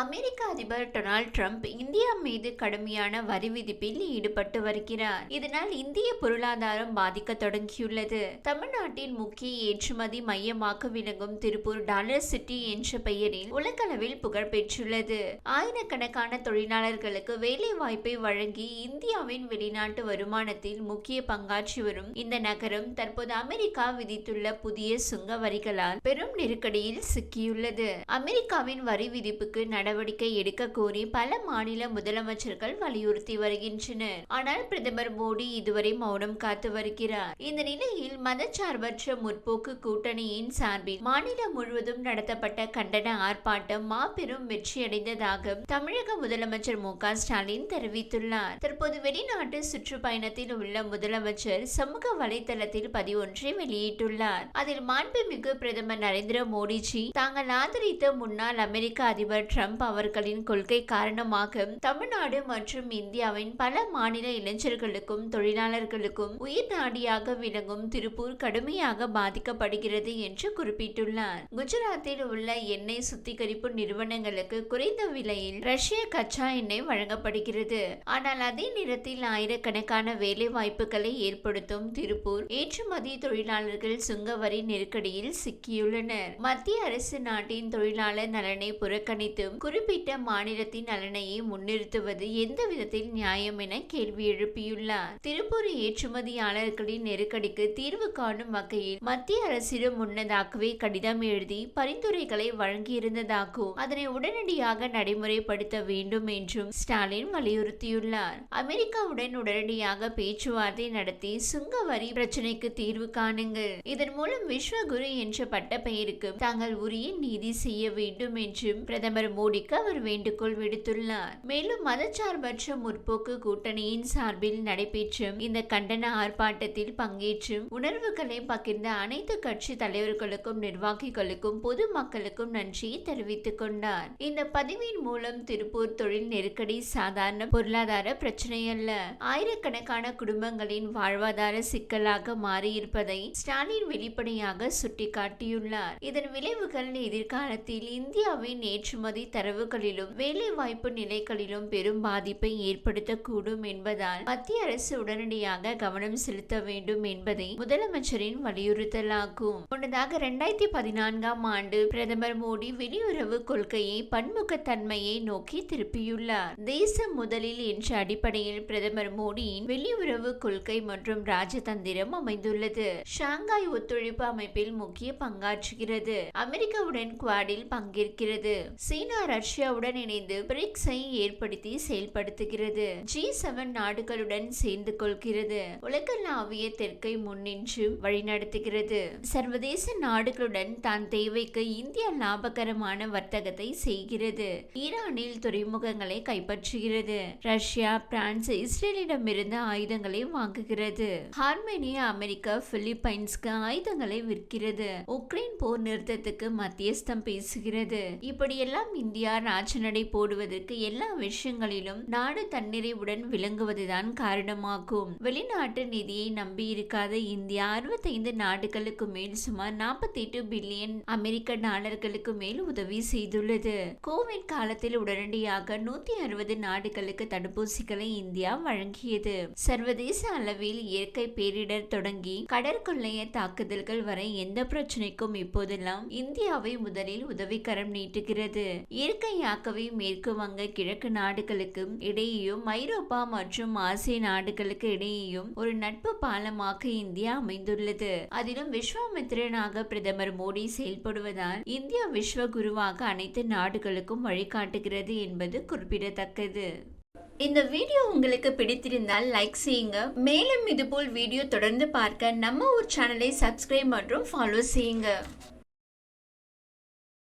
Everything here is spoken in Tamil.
அமெரிக்க அதிபர் டொனால்ட் ட்ரம்ப் இந்தியா மீது கடுமையான வரி விதிப்பில் ஈடுபட்டு வருகிறார். இதனால் இந்திய பொருளாதாரம் பாதிக்க தொடங்கியுள்ளது. தமிழ்நாட்டின் முக்கிய ஏற்றுமதி மையமாக விளங்கும் திருப்பூர் டாலர் சிட்டி என்ற பெயரில் உலகளவில் புகழ் பெற்றுள்ளது. ஆயிரக்கணக்கான தொழிலாளர்களுக்கு வேலை வாய்ப்பை வழங்கி இந்தியாவின் வெளிநாட்டு வருமானத்தில் முக்கிய பங்காற்றி வரும் இந்த நகரம் தற்போது அமெரிக்கா விதித்துள்ள புதிய சுங்க வரிகளால் பெரும் நெருக்கடியில் சிக்கியுள்ளது. அமெரிக்காவின் வரி விதிப்புக்கு நடவடிக்கை எடுக்க கோரி பல மாநில முதலமைச்சர்கள் வலியுறுத்தி வருகின்றனர். ஆனால் பிரதமர் மோடி இதுவரை மௌனம் காத்து வருகிறார். இந்த நிலையில் மதச்சார்பற்ற முற்போக்கு கூட்டணியின் சார்பில் மாநிலம் முழுவதும் நடத்தப்பட்ட கண்டன ஆர்ப்பாட்டம் மாபெரும் வெற்றியடைந்ததாக தமிழக முதலமைச்சர் மு ஸ்டாலின் தெரிவித்துள்ளார். தற்போது வெளிநாட்டு சுற்றுப்பயணத்தில் உள்ள முதலமைச்சர் சமூக வலைதளத்தில் பதிவொன்றை வெளியிட்டுள்ளார். அதில் மாண்புமிகு பிரதமர் நரேந்திர மோடிஜி தாங்கள் ஆதரித்த முன்னாள் அமெரிக்க அதிபர் ட்ரம்ப் அவர்களின் கொள்கை காரணமாக தமிழ்நாடு மற்றும் இந்தியாவின் பல மாநில இளைஞர்களுக்கும் தொழிலாளர்களுக்கும் உயிர் நாடியாக விளங்கும் திருப்பூர் கடுமையாக பாதிக்கப்படுகிறது என்று குறிப்பிட்டுள்ளார். குஜராத்தில் உள்ள எண்ணெய் சுத்திகரிப்பு நிறுவனங்களுக்கு குறைந்த விலையில் ரஷ்ய கச்சா எண்ணெய் வழங்கப்படுகிறது. ஆனால் அதே நேரத்தில் ஆயிரக்கணக்கான வேலை வாய்ப்புகளை ஏற்படுத்தும் திருப்பூர் ஏற்றுமதி தொழிலாளர்கள் சுங்கவரி நெருக்கடியில் சிக்கியுள்ளனர். மத்திய அரசு நாட்டின் தொழிலாளர் நலனை புறக்கணித்தும் குறிப்பிட்ட மாநிலத்தின் நலனையே முன்னிறுத்துவது எந்த விதத்தில் நியாயம் என கேள்வி எழுப்பியுள்ளார். திருப்பூர் ஏற்றுமதியாளர்களின் நெருக்கடிக்கு தீர்வு காணும் வகையில் மத்திய அரசிடம் முன்னதாகவே கடிதம் எழுதி பரிந்துரைகளை வழங்கியிருந்ததாகவும் அதனை உடனடியாக நடைமுறைப்படுத்த வேண்டும் என்றும் ஸ்டாலின் வலியுறுத்தியுள்ளார். அமெரிக்காவுடன் உடனடியாக பேச்சுவார்த்தை நடத்தி சுங்க வரி பிரச்சனைக்கு தீர்வு காணுங்கள். இதன் மூலம் விஸ்வகுரு என்ற பட்ட பெயருக்கு தாங்கள் உரிய நீதி செய்ய வேண்டும் என்றும் பிரதமர் மோடி முடிக்க அவர் வேண்டுகோள் விடுத்துள்ளார். மேலும் மதச்சார்பற்ற முற்போக்கு கூட்டணியின் சார்பில் நடைபெற்றும் இந்த கண்டன ஆர்ப்பாட்டத்தில் பங்கேற்றும் உணர்வுகளை பகிர்ந்த அனைத்து கட்சி தலைவர்களுக்கும் நிர்வாகிகளுக்கும் பொதுமக்களுக்கும் நன்றியை தெரிவித்துக் கொண்டார். இந்த பதிவின் மூலம் திருப்பூர் தொழில் நெருக்கடி சாதாரண பொருளாதார பிரச்சனை அல்ல ஆயிரக்கணக்கான குடும்பங்களின் வாழ்வாதார சிக்கலாக மாறியிருப்பதை ஸ்டாலின் வெளிப்படையாக சுட்டிக்காட்டியுள்ளார். இதன் விளைவுகள் எதிர்காலத்தில் இந்தியாவின் ஏற்றுமதி தரவுகளிலும் வேலை வாய்ப்பு நிலைகளிலும் பெரும் பாதிப்பை ஏற்படுத்தக்கூடும் என்பதால் மத்திய அரசு உடனடியாக கவனம் செலுத்த வேண்டும் என்பதை முதலமைச்சரின் வலியுறுத்தலாகும். முன்னதாக இரண்டாயிரத்தி பதினான்காம் ஆண்டு பிரதமர் மோடி வெளியுறவு கொள்கையை பன்முகத்தன்மையை நோக்கி திருப்பியுள்ளார். தேசம் முதலில் என்ற அடிப்படையில் பிரதமர் மோடியின் வெளியுறவு கொள்கை மற்றும் ராஜதந்திரம் அமைந்துள்ளது. ஷாங்காய் ஒத்துழைப்பு அமைப்பில் முக்கிய பங்காற்றுகிறது. அமெரிக்காவுடன் குவாடில் பங்கேற்கிறது. சீனா ரஷ்யாவுடன் இணைந்து பிரிக்ஸை ஏற்படுத்தி செயல்படுத்துகிறது. ஜி செவன் நாடுகளுடன் சேர்ந்து கொள்கிறது. உலகளாவிய தெற்கை முன்னின்று வழிநடத்துகிறது. சர்வதேச நாடுகளுடன் தான் தேவைக்கு இந்தியா லாபகரமான வர்த்தகத்தை செய்கிறது. ஈரானில் துறைமுகங்களை கைப்பற்றுகிறது. ரஷ்யா பிரான்ஸ் இஸ்ரேலிடமிருந்து ஆயுதங்களை வாங்குகிறது. ஹார்மேனியா அமெரிக்கா பிலிப்பைன்ஸ்க்கு ஆயுதங்களை விற்கிறது. உக்ரைன் போர் நிறுத்தத்துக்கு மத்தியஸ்தம் பேசுகிறது. இப்படியெல்லாம் இந்த இந்தியா ராஜநடை போடுவதற்கு எல்லா விஷயங்களிலும் நாடு தன்னிறைவுடன் விளங்குவதுதான் காரணமாகும். வெளிநாட்டு நிதியை நம்பியிருக்காத இந்தியா அறுபத்தைந்து நாடுகளுக்கு மேல் சுமார் நாற்பத்தி எட்டு பில்லியன் அமெரிக்க டாலர்களுக்கு மேல் உதவி செய்துள்ளது. கோவிட் காலத்தில் உடனடியாக நூத்தி அறுபது நாடுகளுக்கு தடுப்பூசிகளை இந்தியா வழங்கியது. சர்வதேச அளவில் இயற்கை பேரிடர் தொடங்கி கடற்கொள்ளைய தாக்குதல்கள் வரை எந்த பிரச்சனைக்கும் இப்போதெல்லாம் இந்தியாவை முதலில் உதவிக்கரம் நீட்டுகிறது. இயற்கையாகவே மேற்கு வங்க கிழக்கு நாடுகளுக்கு இடையேயும் ஐரோப்பா மற்றும் ஆசிய நாடுகளுக்கு இடையேயும் ஒரு நட்பு பாலமாக இந்தியா அமைந்துள்ளது. அதிலும் விஸ்வாமித்திரனாக பிரதமர் மோடி செயல்படுவதால் இந்தியா விஸ்வகுருவாக அனைத்து நாடுகளுக்கும் வழிகாட்டுகிறது என்பது குறிப்பிடத்தக்கது. இந்த வீடியோ உங்களுக்கு பிடித்திருந்தால் லைக் செய்யுங்க. மேலும் இதுபோல் வீடியோ தொடர்ந்து பார்க்க நம்ம ஒரு சேனலை சப்ஸ்கிரைப் மற்றும் ஃபாலோ செய்யுங்க.